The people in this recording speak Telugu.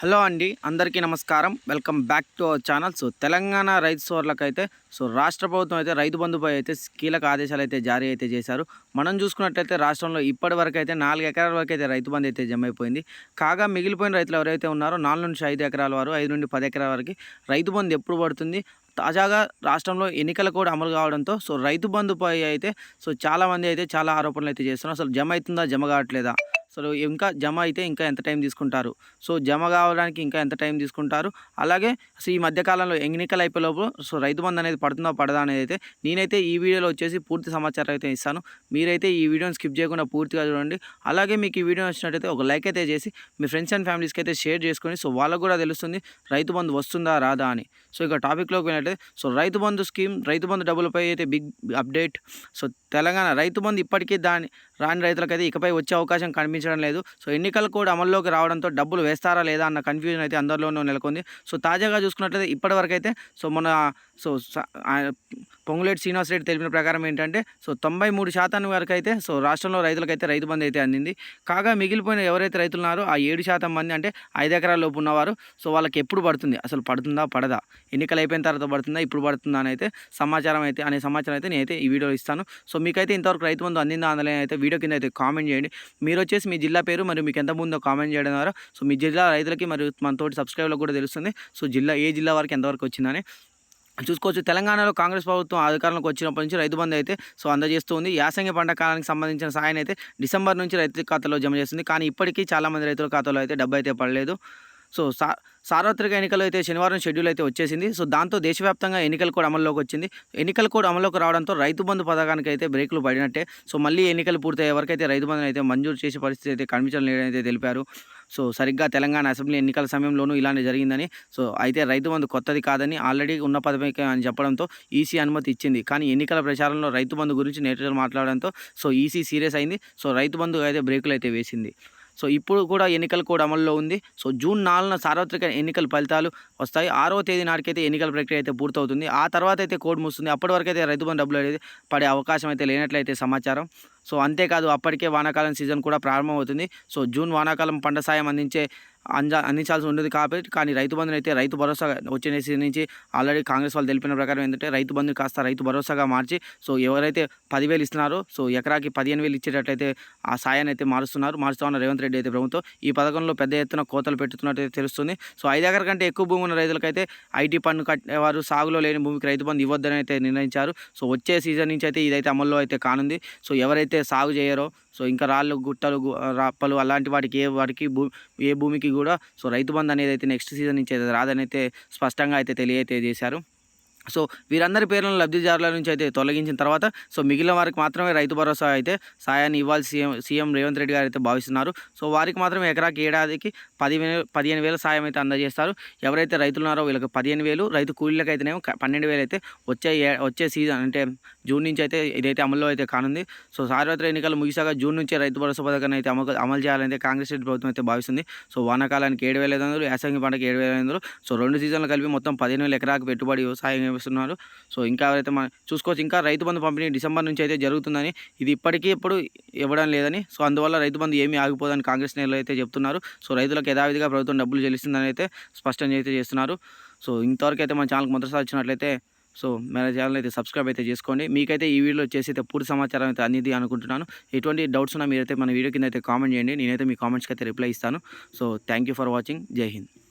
హలో అండి అందరికీ నమస్కారం. Welcome back to our channel. So Telangana రైతు సోర్లకైతే సో రాష్ట్ర ప్రభుత్వం అయితే రైతు బంధుపై అయితే కీలక ఆదేశాలు అయితే జారీ అయితే చేశారు. మనం చూసుకున్నట్లయితే రాష్ట్రంలో ఇప్పటి వరకు అయితే నాలుగు ఎకరాల వరకు అయితే రైతు బంధు అయితే జమ అయిపోయింది కాగా మిగిలిపోయిన రైతులు ఎవరైతే ఉన్నారో నాలుగు నుంచి ఐదు ఎకరాల వారు ఐదు నుండి పది ఎకరాల వరకు రైతు బంధు ఎప్పుడు పడుతుంది? తాజాగా రాష్ట్రంలో ఎన్నికలు కూడా అమలు కావడంతో సో రైతు బంధుపై అయితే సో చాలామంది అయితే చాలా ఆరోపణలు అయితే చేస్తున్నారు. అసలు జమ అవుతుందా జమ కావట్లేదా? అసలు ఇంకా జమ అయితే ఇంకా ఎంత టైం తీసుకుంటారు? సో జమ కావడానికి ఇంకా ఎంత టైం తీసుకుంటారు? అలాగే అసలు ఈ మధ్యకాలంలో ఎన్నికలు అయిపోయేలోపు సో రైతు బంధు అనేది పడుతుందో పడదా అనేది అయితే నేనైతే ఈ వీడియోలో వచ్చేసి పూర్తి సమాచారం అయితే ఇస్తాను. మీరైతే ఈ వీడియోని స్కిప్ చేయకుండా పూర్తిగా చూడండి. అలాగే మీకు ఈ వీడియో వచ్చినట్టయితే ఒక లైక్ అయితే చేసి మీ ఫ్రెండ్స్ అండ్ ఫ్యామిలీస్కి అయితే షేర్ చేసుకొని సో వాళ్ళకు కూడా తెలుస్తుంది రైతు బంధు వస్తుందా రాదా అని. సో ఇక టాపిక్లోకి వెళ్ళినట్టయితే సో రైతు బంధు స్కీమ్ రైతు బంధు డబ్బులపై అయితే big update. So Telangana Rythu Bandhu ఇప్పటికీ దాని రాని రైతులకైతే ఇకపై వచ్చే అవకాశం కనిపించడం లేదు. సో ఎన్నికలు కూడా అమల్లోకి రావడంతో డబ్బులు వేస్తారా లేదా అన్న కన్ఫ్యూజన్ అయితే అందరిలోనూ నెలకొంది. సో తాజాగా చూసుకున్నట్లయితే ఇప్పటివరకైతే సో మన సో పొంగులేటి శ్రీనివాస్ రెడ్డి తెలిపిన ప్రకారం ఏంటంటే సో తొంభై మూడు శాతం వరకు అయితే సో రాష్ట్రంలో రైతులకైతే రైతు బంధు అయితే అందింది. కాగా మిగిలిపోయిన ఎవరైతే రైతులు ఉన్నారో ఆ ఏడు శాతం మంది అంటే ఐదు ఎకరాల లోపు ఉన్నవారు. సో వాళ్ళకి ఎప్పుడు పడుతుంది? అసలు పడుతుందా? పడదా? ఎన్నికలు అయిపోయిన తర్వాత పడుతుందా? ఇప్పుడు పడుతుందా? అని అయితే సమాచారం అయితే అనే సమాచారం అయితే నేనైతే ఈ వీడియోలో ఇస్తాను. సో మీకైతే ఇంతవరకు రైతు బంధు అందిందా అందలే అయితే వీడియో కింద అయితే కామెంట్ చేయండి. మీరు వచ్చేసి మీ జిల్లా పేరు మరియు మీకు ఎంత ముందో కామెంట్ చేయడం ద్వారా సో మీ జిల్లా రైతులకి మరియు మన తోటి కూడా తెలుస్తుంది. సో జిల్లా ఏ జిల్లా వరకు ఎంతవరకు వచ్చిందని. చూసుకోవచ్చు తెలంగాణలో కాంగ్రెస్ ప్రభుత్వం అధికారంలోకి వచ్చినప్పటి నుంచి రైతు బంధు అయితే సో అందజేస్తుంది యాసంగి పంట కాలానికి సంబంధించిన సాయం అయితే డిసెంబర్ నుంచి రైతు ఖాతాలో జమ చేస్తుంది. కానీ ఇప్పటికీ చాలామంది రైతుల ఖాతాలో అయితే డబ్బు అయితే పడలేదు. సో సా సార్వత్రిక ఎన్నికలు అయితే శనివారం షెడ్యూల్ అయితే వచ్చేసింది. సో దాంతో దేశవ్యాప్తంగా ఎన్నికలు కూడా అమల్లోకి వచ్చింది. ఎన్నికలు కూడా అమల్లోకి రావడంతో రైతు బంధు పథకానికి అయితే బ్రేకులు పడినట్టే. సో మళ్ళీ ఎన్నికలు పూర్తయ్యే వరకు అయితే రైతు బంధుని అయితే మంజూరు చేసే పరిస్థితి అయితే కనిపించడం లేదని తెలిపారు. సో సరిగ్గా తెలంగాణ అసెంబ్లీ ఎన్నికల సమయంలోనూ ఇలానే జరిగిందని సో అయితే రైతు బంధు కొత్తది కాదని ఆల్రెడీ ఉన్న పథకమే అని చెప్పడంతో ఈసీ అనుమతి ఇచ్చింది. కానీ ఎన్నికల ప్రచారంలో రైతు బంధు గురించి నేతలు మాట్లాడడంతో సో ఈసీ సీరియస్ అయింది. సో రైతు బంధు అయితే బ్రేకులు అయితే వేసింది. సో ఇప్పుడు కూడా ఎన్నికలు కూడా అమల్లో ఉంది. సో జూన్ నాలుగున సార్వత్రిక ఎన్నికల ఫలితాలు వస్తాయి. ఆరో తేదీ నాటికైతే ఎన్నికల ప్రక్రియ అయితే పూర్తవుతుంది. ఆ తర్వాత అయితే కోడ్ ముస్తుంది. అప్పటి వరకు అయితే రైతు బంధు డబ్బులు అనేది పడే అవకాశం అయితే లేనట్లయితే సమాచారం. సో అంతేకాదు అప్పటికే వానాకాలం సీజన్ కూడా ప్రారంభమవుతుంది. సో జూన్ వానాకాలం పంట సాయం అందించే అంజా అందించాల్సి ఉండేది కాబట్టి కానీ రైతు బంధుని అయితే రైతు భరోసా వచ్చే సీజన్ నుంచి ఆల్రెడీ కాంగ్రెస్ వాళ్ళు తెలిపిన ప్రకారం ఏంటంటే రైతు బంధు కాస్త రైతు భరోసాగా మార్చి సో ఎవరైతే పదివేలు ఇస్తున్నారో సో ఎకరాకి పదిహేను వేలు ఇచ్చేటట్లయితే ఆ సాయాన్ని అయితే మారుస్తున్నారు. మారుస్తూ ఉన్న రేవంత్ రెడ్డి అయితే ప్రభుత్వం ఈ పథకంలో పెద్ద ఎత్తున కోతలు పెట్టుతున్నట్టు తెలుస్తుంది. సో ఐదు ఎకర కంటే ఎక్కువ భూమి ఉన్న రైతులకైతే ఐటీ పన్ను కట్టేవారు సాగులో లేని భూమికి రైతు బంధు ఇవ్వద్దని అయితే నిర్ణయించారు. సో వచ్చే సీజన్ నుంచి అయితే ఇదైతే అమల్లో అయితే కానుంది. సో ఎవరైతే సాగు చేయరో సో ఇంకా రాళ్ళు గుట్టలు రప్పలు రాప్పలు అలాంటి వాటికి ఏ వాటికి భూ ఏ భూమికి కూడా. సో రైతు బంధు అనేది అయితే నెక్స్ట్ సీజన్ నుంచి అయితే రాదని అయితే స్పష్టంగా అయితే తెలియతే చేశారు. సో వీరందరి పేర్లను లబ్ధిదారుల నుంచి అయితే తొలగించిన తర్వాత సో మిగిలిన వారికి మాత్రమే రైతు భరోసా అయితే సాయాన్ని ఇవ్వాలి సీఎం సీఎం రేవంత్ రెడ్డి గారు అయితే భావిస్తున్నారు. సో వారికి మాత్రమే ఎకరాకి ఏడాదికి పదివేలు పదిహేను వేల సాయం అయితే అందజేస్తారు. ఎవరైతే రైతులు ఉన్నారో వీళ్ళకి పదిహేను వేలు రైతు కూలీలకు అయితేనేమో పన్నెండు వేలు అయితే వచ్చే ఏ- వచ్చే సీజన్ అంటే జూన్ నుంచి అయితే ఇదైతే అమల్లో అయితే కానుంది. సో సార్వత్రిక ఎన్నికలు ముగిసాక జూన్ నుంచే రైతు భరోసా పథకాన్ని అయితే అమలు అమలు చేయాలని కాంగ్రెస్ రెడ్డి ప్రభుత్వం అయితే భావిస్తుంది. సో వానాకాలానికి ఏడు వేల ఐదు వందలు యాసంగి పంటకి ఏడు వేల ఐదు వందలు. సో రెండు సీజన్లు కలిపి మొత్తం పదిహేను వేల ఎకరాకు పెట్టుబడి సాయం కనిపిస్తున్నారు సో ఇంకా ఎవరైతే మన చూసుకోవచ్చు ఇంకా రైతు బంధు పంపిణీ డిసెంబర్ నుంచి అయితే జరుగుతుందని ఇది ఇప్పటికీ ఇప్పుడు ఇవ్వడం లేదని. సో అందువల్ల రైతు బంధు ఏమీ ఆగిపోదని కాంగ్రెస్ నేతలు అయితే చెప్తున్నారు. సో రైతులకు యథావిధిగా ప్రభుత్వం డబ్బులు చెల్లిస్తుందని అయితే స్పష్టం అయితే చేస్తున్నారు. సో ఇంతవరకు అయితే మన ఛానల్కి మొదటిసారి వచ్చినట్లయితే సో మన ఛానల్ అయితే సబ్స్క్రైబ్ అయితే చేసుకోండి. మీకైతే ఈ వీడియోలో వచ్చేసి అయితే పూర్తి సమాచారం అయితే అందింది అనుకుంటున్నాను. ఎటువంటి డౌట్స్ ఉన్నా మీరైతే మన వీడియో కింద అయితే కామెంట్ చేయండి. నేనైతే మీ కామెంట్స్కి అయితే రిప్లై ఇస్తాను. So thank you for watching. Jai Hind.